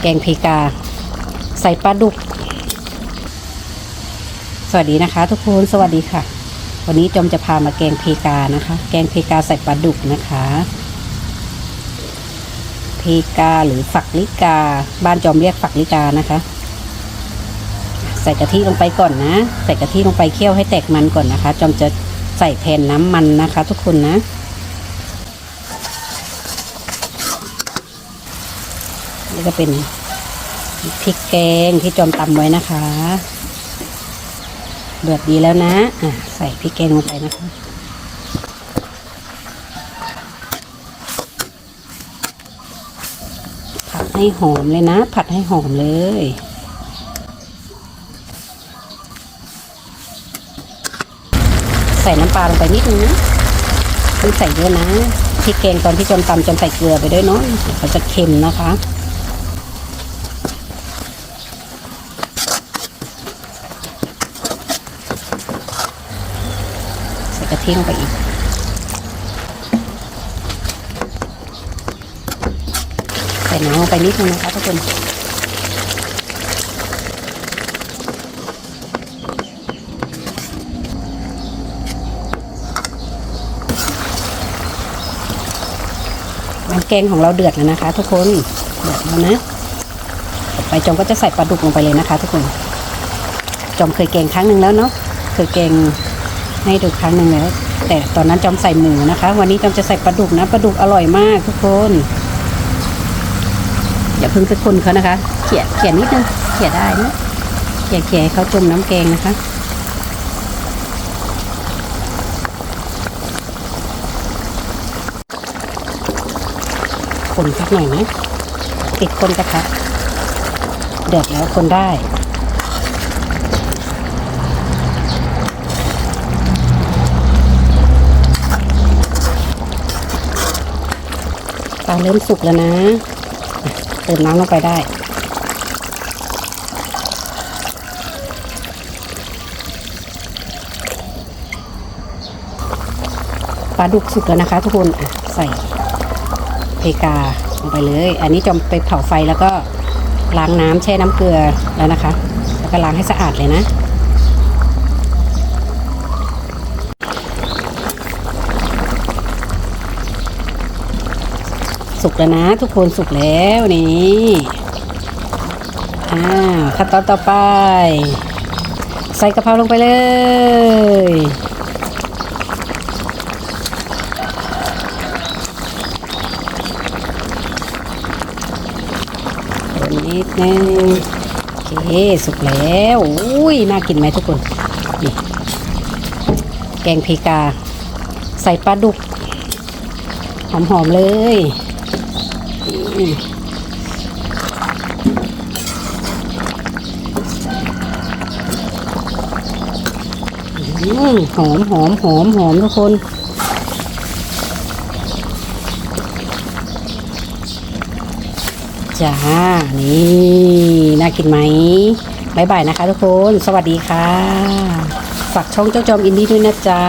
แกงเพกา ใส่ปลาดุก สวัสดีนะคะ ทุกคนสวัสดีค่ะ วันนี้จอมจะพามาแกงเพกานะคะ แกงเพกาใส่ปลาดุกนะคะ เพกาหรือฝักลิกา บ้านจอมเรียกฝักลิกานะคะ ใส่กะทิลงไปก่อนนะ ใส่กะทิลงไปเคี่ยวให้แตกมันก่อนนะคะ จอมจะใส่แทนน้ำมันนะคะ ทุกคนนะ นี่ก็เป็นพริกแกงที่จอมตำไว้นะคะเดือดดีแล้วนะอะใส่พริกแกงลงไปนะคะผัดให้หอมเลยนะ ผัดให้หอมเลยใส่น้ำปลาลงไปนิดนึงนะไม่ใส่เยอะนะพริกแกงตอนที่จนตำจนใส่เกลือไปด้วยเนาะเขาจะเค็มนะคะ ใส่กะทิลงไปอีกใส่น้ำลงไปนิดนึงนะคะทุกคนน้ำแกงของเราเดือดแล้วนะคะ ทุกคนเดือดแล้วนะต่อไปจอมก็จะใส่ปลาดุกลงไปเลยนะคะ ทุกคนจอมเคยแกงครั้งหนึ่งแล้วเนาะเคยแกง ให้ดูครั้งหนึ่งแล้วแต่ตอนนั้นจอมใส่หมูนะคะ วันนี้จอมจะใส่ปลาดุกนะปลาดุกอร่อยมากทุกคนอย่าเพิ่งไปคนเขานะคะ เขี่ยเขี่ยนิดนึงเขี่ยได้นะเขี่ยเขี่ยเขาจมน้ำแกงนะคะคนสักหน่อยนะติดคนกระทะเดือดแล้วคนได้ ลาเริ่มสุกแล้วนะ เติมน้ำลงไปได้ ปลาดุกสุกแล้วนะคะทุกคนใส่เพกาลงไปเลย อันนี้จอมไปเผาไฟแล้วก็ล้างน้ำแช่น้ำเกลือแล้วนะคะ แล้วก็ล้างให้สะอาดเลยนะ สุกแล้วนะ ทุกคนสุกแล้วนี่อ่าขั้นตอนต่อไป ใส่กะเพราลงไปเลยคนนิดนึงโอเคสุกแล้วอุ้ยน่ากินไหมทุกคนนี่แกงเพกา ใส่ปลาดุกหอมๆเลย หอมหอมหอมหอมทุกคนจ้า นี่ น่ากินไหมบายบายนะคะทุกคน สวัสดีค่ะ ฝากช่องเจ้าจอมอินดี้ด้วยนะจ๊ะ